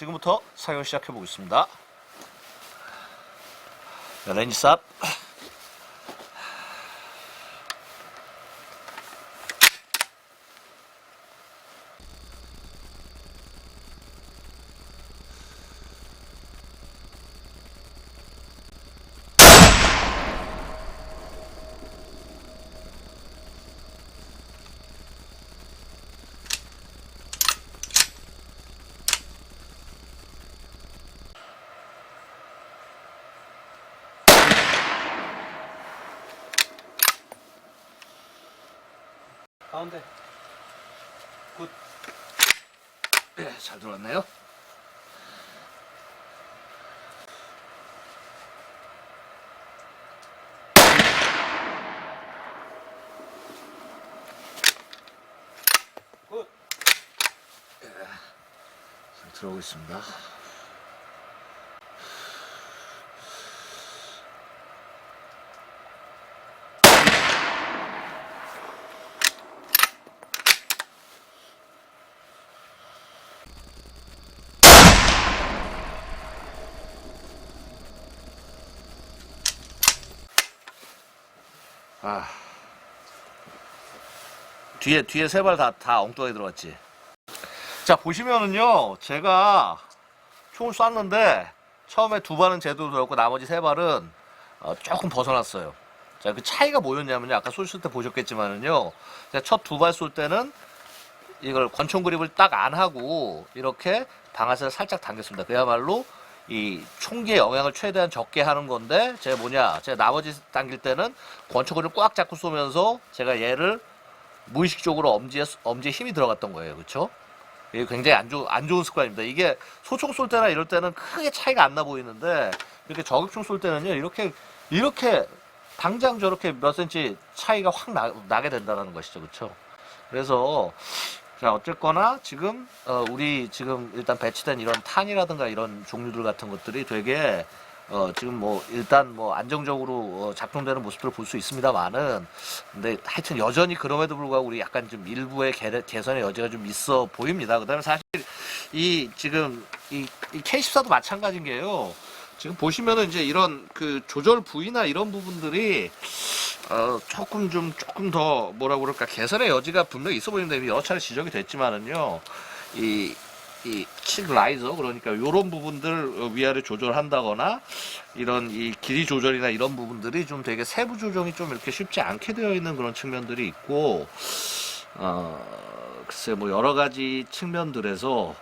지금부터 사용 시작해 보겠습니다. 레니쌉 가운데 굿. 예, 잘 들어왔네요. 굿. 예, 잘 들어오고 있습니다. 아. 뒤에 뒤에 세 발 다 다 엉뚱하게 들어갔지. 자 보시면은요, 제가 총을 쐈는데 처음에 두 발은 제대로 들었고 나머지 세 발은 어, 조금 벗어났어요. 자 그 차이가 뭐였냐면요, 아까 쏘실 때 보셨겠지만은요, 첫 두 발 쏠 때는 이걸 권총 그립을 딱 안 하고 이렇게 방아쇠를 살짝 당겼습니다. 그야말로 이 총기의 영향을 최대한 적게 하는 건데 제가 뭐냐 제가 나머지 당길 때는 권총을 꽉 잡고 쏘면서 제가 얘를 무의식적으로 엄지에 엄지에 힘이 들어갔던 거예요 그렇죠? 이게 굉장히 안, 좋, 안 좋은 습관입니다 이게 소총 쏠 때나 이럴 때는 크게 차이가 안 나 보이는데 이렇게 저격총 쏠 때는요 이렇게 이렇게 당장 저렇게 몇 센치 차이가 확 나, 나게 된다는 것이죠 그렇죠? 그래서 자 어쨌거나 지금 어, 우리 지금 일단 배치된 이런 탄이라든가 이런 종류들 같은 것들이 되게 어, 지금 뭐 일단 뭐 안정적으로 어, 작동되는 모습들을 볼 수 있습니다만은 근데 하여튼 여전히 그럼에도 불구하고 우리 약간 좀 일부의 개, 개선의 여지가 좀 있어 보입니다. 그다음에 사실 이 지금 이, 이 K14도 마찬가지인 게요. 지금 보시면은 이제 이런 그 조절 부위나 이런 부분들이 어, 조금 좀 조금 더 뭐라 그럴까? 개선의 여지가 분명히 있어 보이는데 이미 여러 차례 지적이 됐지만은요 이 이칩 라이저 그러니까 이런 부분들 위아래 조절한다거나 이런 이 길이 조절이나 이런 부분들이 좀 되게 세부 조정이 좀 이렇게 쉽지 않게 되어 있는 그런 측면들이 있고 어 글쎄 뭐 여러 가지 측면들에서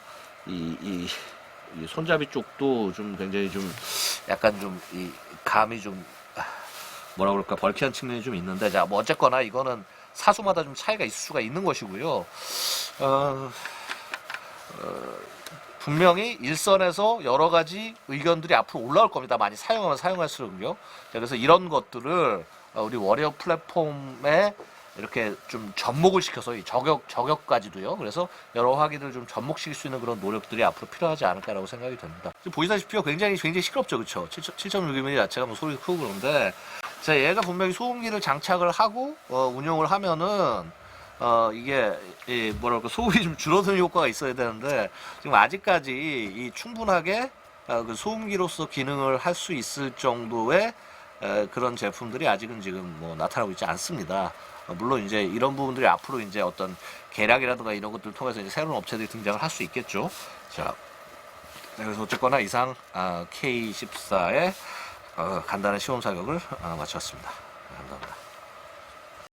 이, 이, 이 손잡이 쪽도 좀 굉장히 좀 약간 좀 이 감이 좀 아, 뭐라 그럴까 벌키한 측면이 좀 있는데 자 뭐 어쨌거나 이거는 사수마다 좀 차이가 있을 수가 있는 것이고요. 어, 어, 분명히 일선에서 여러 가지 의견들이 앞으로 올라올 겁니다. 많이 사용하면 사용할수록요. 자, 그래서 이런 것들을 어, 우리 워리어 플랫폼에 이렇게 좀 접목을 시켜서 이 저격 저격까지도요. 그래서 여러 화기를 좀 접목시킬 수 있는 그런 노력들이 앞으로 필요하지 않을까라고 생각이 됩니다. 지금 보시다시피 굉장히 굉장히 시끄럽죠, 그렇죠? 7.6mm 자체가 뭐 소리 크고 그런데 자 얘가 분명히 소음기를 장착을 하고 어, 운영을 하면은 어 이게 이 뭐랄까 소음이 좀 줄어드는 효과가 있어야 되는데 지금 아직까지 이 충분하게 어, 그 소음기로서 기능을 할 수 있을 정도의 에, 그런 제품들이 아직은 지금 뭐 나타나고 있지 않습니다. 어, 물론 이제 이런 부분들이 앞으로 이제 어떤 계략이라든가 이런 것들을 통해서 이제 새로운 업체들이 등장을 할 수 있겠죠. 자, 네, 그래서 어쨌거나 이상 아, K14의 어, 간단한 시험 사격을 아, 마쳤습니다. 감사합니다.